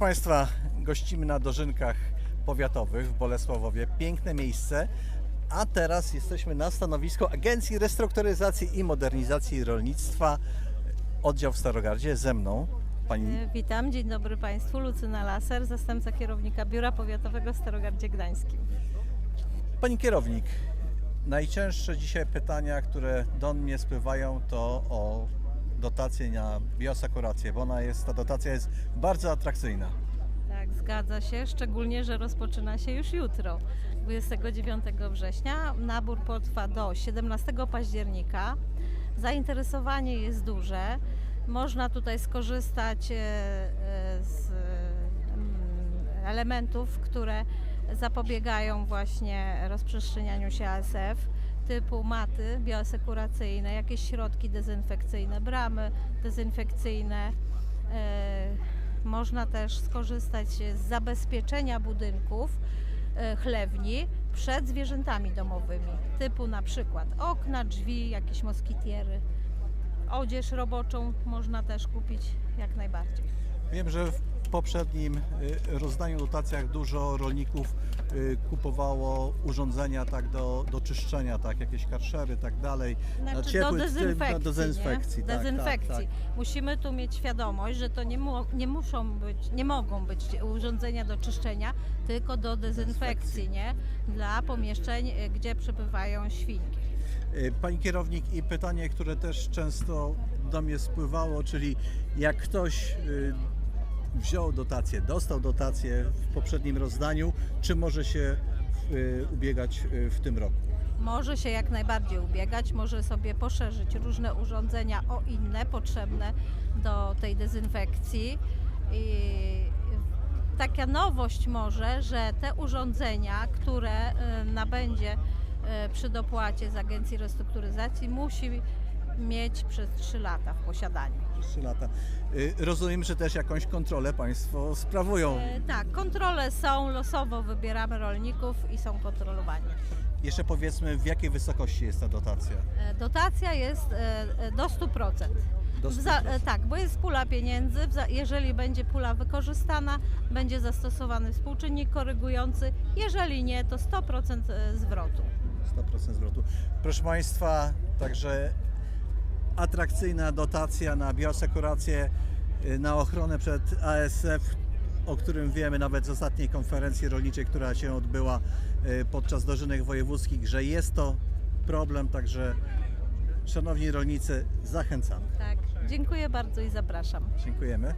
Państwa, gościmy na dożynkach powiatowych w Bolesławowie. Piękne miejsce. A teraz jesteśmy na stanowisku Agencji Restrukturyzacji i Modernizacji Rolnictwa, oddział w Starogardzie. Ze mną pani E, Witam, dzień dobry Państwu. Lucyna Laser, zastępca kierownika Biura Powiatowego w Starogardzie Gdańskim. Pani kierownik, najcięższe dzisiaj pytania, które do mnie spływają, to o dotację na bioasekurację, bo ona jest, ta dotacja jest bardzo atrakcyjna. Tak, zgadza się, szczególnie, że rozpoczyna się już jutro, 29 września. Nabór potrwa do 17 października. Zainteresowanie jest duże. Można tutaj skorzystać e, e, z mm, elementów, które zapobiegają właśnie rozprzestrzenianiu się ASF, typu maty bioasekuracyjne, jakieś środki dezynfekcyjne, bramy dezynfekcyjne. e, Można też skorzystać z zabezpieczenia budynków e, chlewni przed zwierzętami domowymi, typu na przykład okna, drzwi, jakieś moskitiery. Odzież roboczą można też kupić jak najbardziej. Wiem, że poprzednim y, rozdaniu dotacjach dużo rolników y, kupowało urządzenia tak do, do czyszczenia, tak, jakieś karszery, tak dalej. na Znaczy do ciepły- dezynfekcji. do dezynfekcji, tak, dezynfekcji. Tak, tak. Musimy tu mieć świadomość, że to nie, mu, nie muszą być, nie mogą być urządzenia do czyszczenia, tylko do dezynfekcji, nie? Dla pomieszczeń, y, gdzie przebywają świnki. Pani kierownik i pytanie, które też często do mnie spływało, czyli jak ktoś wziął dotację, dostał dotację w poprzednim rozdaniu, czy może się y, ubiegać y, w tym roku? Może się jak najbardziej ubiegać, może sobie poszerzyć różne urządzenia o inne potrzebne do tej dezynfekcji. I taka nowość może, że te urządzenia, które y, nabędzie przy dopłacie z Agencji Restrukturyzacji, musi mieć przez 3 lata w posiadaniu. Przez 3 lata. Y, Rozumiem, że też jakąś kontrolę Państwo sprawują. E, Tak, kontrole są, losowo wybieramy rolników i są kontrolowani. Jeszcze powiedzmy, w jakiej wysokości jest ta dotacja? E, Dotacja jest e, e, do 100%. Do W Za, 100%. e, tak, bo jest pula pieniędzy. W Za, jeżeli będzie pula wykorzystana, będzie zastosowany współczynnik korygujący. Jeżeli nie, to 100% e, zwrotu. 100% zwrotu. Proszę Państwa, także atrakcyjna dotacja na bioasekurację, y, na ochronę przed ASF, o którym wiemy nawet z ostatniej konferencji rolniczej, która się odbyła y, podczas dożynek wojewódzkich, że jest to problem, także szanowni rolnicy, zachęcamy. Tak, dziękuję bardzo i zapraszam. Dziękujemy.